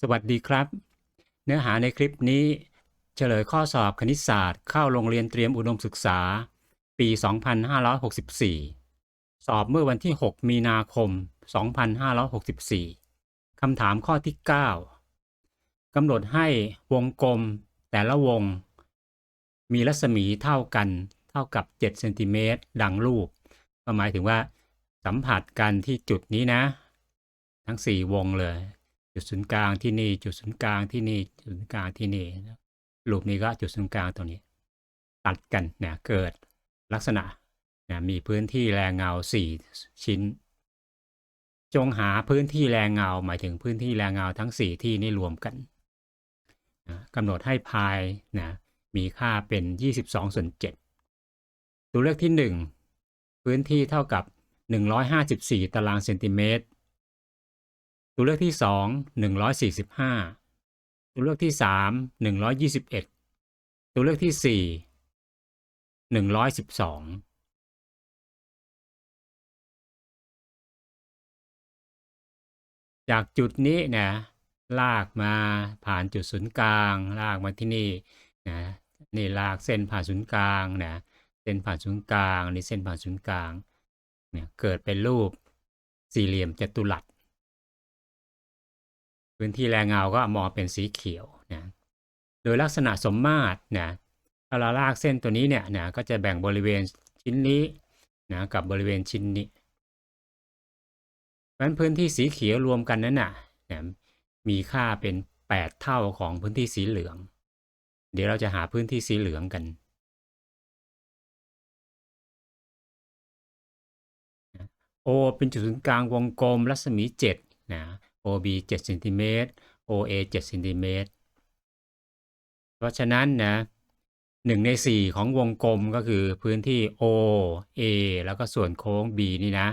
สวัสดีครับ เนื้อหาในคลิปนี้ เฉลยข้อสอบคณิตศาสตร์ เข้าโรงเรียนเตรียมอุดมศึกษา ปี 2564 สอบเมื่อวันที่ 6 มีนาคม 2564 คำถามข้อที่ 9 กำหนดให้วงกลม แต่ละวง มีรัศมีเท่ากันเท่ากับ 7 เซนติเมตรดังรูปหมายถึงว่า สัมผัสกันที่จุดนี้นะ ทั้ง 4 วงเลย จุดศูนย์กลางที่นี่ จุดศูนย์กลางที่นี่ จุดศูนย์กลางที่นี่รูปนี้ก็จุดศูนย์กลางตรงนี้ ตัดกันนะเกิดลักษณะนะมีพื้นที่แรงเงา4ชิ้น จงหาพื้นที่แรงเงา หมายถึงพื้นที่แรงเงาทั้ง4ที่นี่รวมกันนะกำหนดให้พายนะมีค่าเป็น22ส่วน7ตัวเลือกที่1พื้นที่เท่ากับ154ตารางเซนติเมตร ตัวเลือกที่สองหนึ่งร้อยสี่สิบห้าตัวเลือกที่สามหนึ่งร้อยยี่สิบเอ็ดตัวเลือกที่สี่หนึ่งร้อยสิบสองจากจุดนี้นะลากมาผ่านจุดศูนย์กลาง ลากมาที่นี่นะนี่ลากเส้นผ่านศูนย์กลางนะเส้นผ่านศูนย์กลางนี่เส้นผ่านศูนย์กลางเนี่ยเกิดเป็นรูปสี่เหลี่ยมจัตุรัส พื้นที่แรงเงาก็มองเป็นสีเขียวนะโดยลักษณะสมมาตรนะถ้าเราลากเส้นตัวนี้เนี่ยนะก็จะแบ่งบริเวณชิ้นนี้นะกับบริเวณชิ้นนี้เพราะฉะนั้นพื้นที่สีเขียวรวมกันนั้นนะนะมีค่าเป็น 8 เท่าของพื้นที่สีเหลือง เดี๋ยวเราจะหาพื้นที่สีเหลืองกัน O เป็นจุดศูนย์กลางวงกลมรัศมี7นะ OB 7เซนติเมตร OA 7เซนติเมตร เพราะฉะนั้นนะหนึ่งใน4ของวงกลมก็คือพื้นที่ O A แล้วก็ส่วนโค้ง B นี่นะ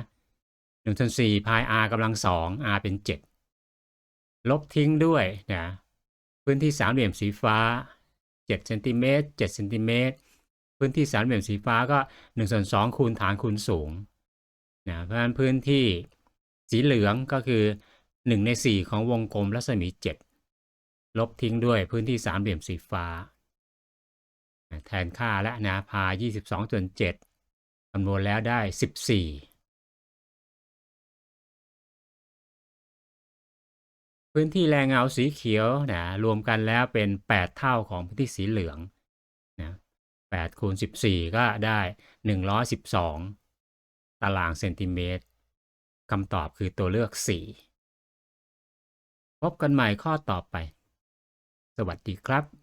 1ส่วน4พาย R กำลัง2 R เป็น7ลบทิ้งด้วยนะพื้นที่สามเหลี่ยมสีฟ้า7เซนติเมตร7เซนติเมตรพื้นที่สามเหลี่ยมสีฟ้าก็1ส่วน2คูณฐานคูณสูงนะเพราะฉะนั้นพื้นที่สีเหลืองก็คือ หนึ่งในสี่ของวงกลมรัศมีเจ็ดลบทิ้งด้วยพื้นที่สามเหลี่ยมสีฟ้า แทนค่าและนะพา 22จน7คำนวณแล้วได้ 14 พื้นที่แรงเงาสีเขียวนะรวมกันแล้วเป็น 8 เท่าของพื้นที่สีเหลืองนะ8คูณ14 ก็ได้ 112 ตารางเซนติเมตรคำตอบคือตัวเลือก 4 พบกันใหม่ข้อต่อไป สวัสดีครับ